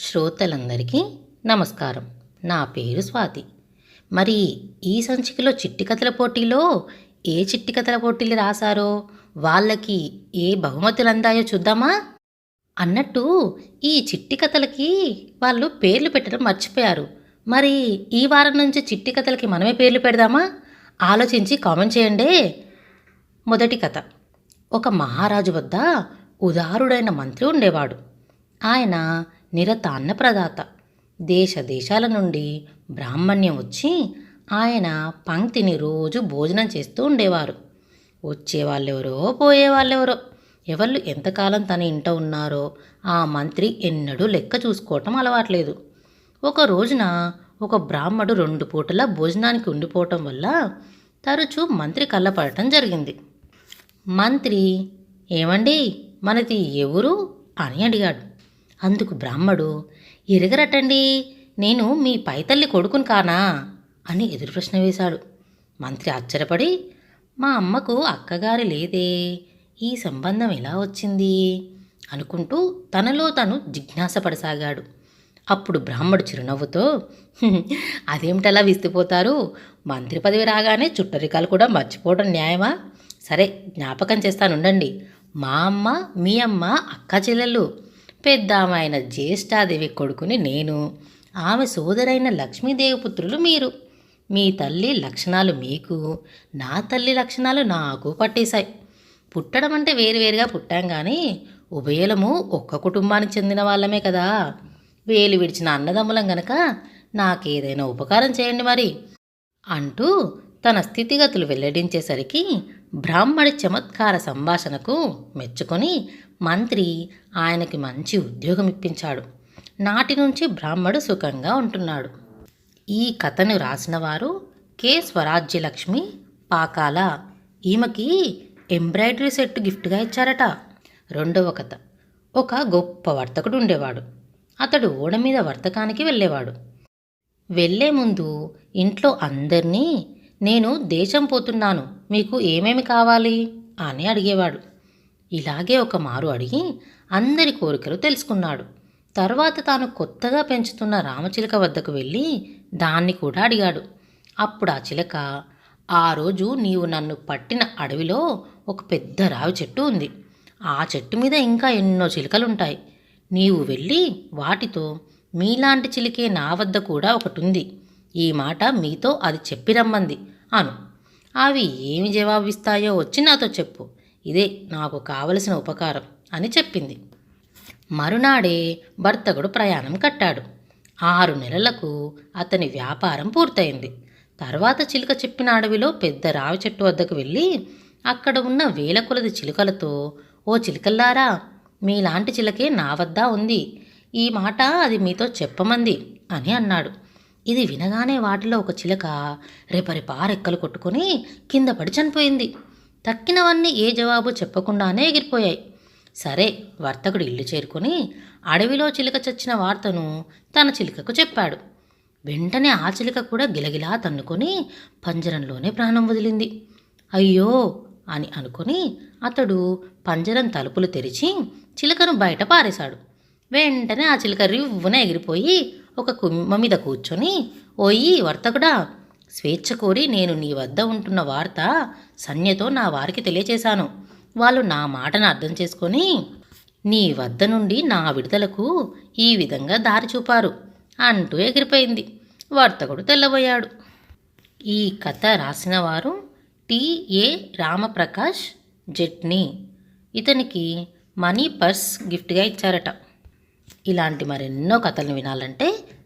శ్రోతలందరికీ నమస్కారం. నా పేరు స్వాతి. మరి ఈ సంచికలో చిట్టి కథల పోటీలో ఏ చిట్టి కథల పోటీలు రాశారో? వాళ్ళకి ఏ బహుమతులు అందాయో చూద్దామా? అన్నట్టు ఈ చిట్టి కథలకి వాళ్ళు పేర్లు పెట్టడం మర్చిపోయారు. మరి ఈ వారం నుంచి చిట్టి కథలకి మనమే పేర్లు పెడదామా? ఆలోచించి కామెంట్ చేయండి. మొదటి కథ. ఒక మహారాజు వద్ద ఉదారుడైన మంత్రి ఉండేవాడు. ఆయన నిరతాన్న ప్రదాత. దేశ దేశాల నుండి బ్రాహ్మణ్యం వచ్చి ఆయన పంక్తిని రోజు భోజనం చేస్తూ ఉండేవారు. వచ్చే వాళ్ళెవరో పోయే ఎవళ్ళు ఎంతకాలం తన ఇంట ఉన్నారో ఆ మంత్రి ఎన్నడూ లెక్క చూసుకోవటం అలవాట్లేదు. ఒక రోజున ఒక బ్రాహ్మడు రెండు పూటల భోజనానికి ఉండిపోవటం వల్ల తరచూ మంత్రి కళ్ళపడటం జరిగింది. మంత్రి ఏమండి మనది ఎవరు? అని అడిగాడు. అందుకు బ్రాహ్మడు ఎరగరటండి నేను మీ పైతల్లి కొడుకుని కానా? అని ఎదురు ప్రశ్న వేశాడు. మంత్రి ఆశ్చర్యపడి మా అమ్మకు అక్కగారి లేదే ఈ సంబంధం ఎలా వచ్చింది? అనుకుంటూ తనలో తను జిజ్ఞాసపడసాగాడు. అప్పుడు బ్రాహ్మడు చిరునవ్వుతో అదేమిటలా విసిపోతారు మంత్రి పదవి రాగానే చుట్టరికాలు కూడా మర్చిపోవడం న్యాయమా? సరే జ్ఞాపకం చేస్తానుండండి. మా అమ్మ మీ అమ్మ అక్క చెల్లెళ్ళు పెద్ద ఆమె జ్యేష్ఠాదేవి కొడుకుని నేను ఆమె సోదరైన లక్ష్మీదేవి పుత్రులు మీరు. మీ తల్లి లక్షణాలు మీకు నా తల్లి లక్షణాలు నాకు పట్టేశాయి. పుట్టడం అంటే వేరువేరుగా పుట్టాం కానీ ఉభయలము ఒక్క కుటుంబానికి చెందిన వాళ్ళమే కదా. వేలు విడిచిన అన్నదమ్ములం గనక నాకేదైనా ఉపకారం చేయండి మరి. అంటూ తన స్థితిగతులు వెల్లడించేసరికి బ్రాహ్మడి చమత్కార సంభాషణకు మెచ్చుకొని మంత్రి ఆయనకి మంచి ఉద్యోగం ఇప్పించాడు నాటి నుంచి బ్రాహ్మడు సుఖంగా ఉంటున్నాడు. ఈ కథను రాసినవారు కె. స్వరాజ్యలక్ష్మి పాకాల. ఈమెకి ఎంబ్రాయిడరీ సెట్ గిఫ్ట్గా ఇచ్చారట. రెండవ కథ. ఒక గొప్ప వర్తకుడు ఉండేవాడు. అతడు ఓడ మీద వర్తకానికి వెళ్ళేవాడు. వెళ్ళే ముందు ఇంట్లో అందరినీ నేను దేశం పోతున్నాను మీకు ఏమేమి కావాలి? అని అడిగేవాడు. ఇలాగే ఒక మారు అడిగి అందరి కోరికలు తెలుసుకున్నాడు. తర్వాత తాను కొత్తగా పెంచుతున్న రామచిలక వద్దకు వెళ్ళి దాన్ని కూడా అడిగాడు. అప్పుడు ఆ చిలక ఆ రోజు నీవు నన్ను పట్టిన అడవిలో ఒక పెద్ద రావి చెట్టు ఉంది. ఆ చెట్టు మీద ఇంకా ఎన్నో చిలుకలుంటాయి. నీవు వెళ్ళి వాటితో మీలాంటి చిలికే నా వద్ద కూడా ఒకటి ఉంది ఈ మాట మీతో అది చెప్పి రమ్మంది. అను. అవి ఏమి జవాబిస్తాయో వచ్చి నాతో చెప్పు. ఇదే నాకు కావలసిన ఉపకారం అని చెప్పింది. మరునాడే భర్తకుడు ప్రయాణం కట్టాడు. ఆరు నెలలకు అతని వ్యాపారం పూర్తయింది. తర్వాత చిలుక చెప్పిన అడవిలో పెద్ద రావి చెట్టు వద్దకు వెళ్ళి అక్కడ ఉన్న వేల కొలది చిలుకలతో ఓ చిలుకల్లారా మీలాంటి చిలకే నా వద్ద ఉంది. ఈ మాట అది మీతో చెప్పమంది అని అన్నాడు. ఇది వినగానే వాటిలో ఒక చిలక రేపరిపా రెక్కలు కొట్టుకొని కింద పడి చనిపోయింది. తక్కినవన్నీ ఏ జవాబు చెప్పకుండానే ఎగిరిపోయాయి. సరే వర్తకుడు ఇల్లు చేరుకొని అడవిలో చిలుక చచ్చిన వార్తను తన చిలుకకు చెప్పాడు. వెంటనే ఆ చిలుక కూడా గిలగిలా తన్నుకొని పంజరంలోనే ప్రాణం వదిలింది. అయ్యో అని అనుకొని అతడు పంజరం తలుపులు తెరిచి చిలుకను బయట పారేశాడు. వెంటనే ఆ చిలుక రివ్వున ఎగిరిపోయి ఒక కుమ్మ మీద కూర్చొని ఓయి వర్తకుడా స్వేచ్ఛ కోరి నేను నీ వద్ద ఉంటున్న వార్త సన్యతో నా వారికి తెలియచేశాను. వాళ్ళు నా మాటను అర్థం చేసుకొని నీ వద్ద నుండి నా విడుదలకు ఈ విధంగా దారి చూపారు అంటూ ఎగిరిపోయింది. వర్తకుడు తెల్లబోయాడు. ఈ కథ రాసిన వారు టిఏ రామప్రకాష్ జెట్నీ. ఇతనికి మనీ పర్స్ గిఫ్ట్గా ఇచ్చారట. ఇలాంటి మరెన్నో కథలు వినాలంటే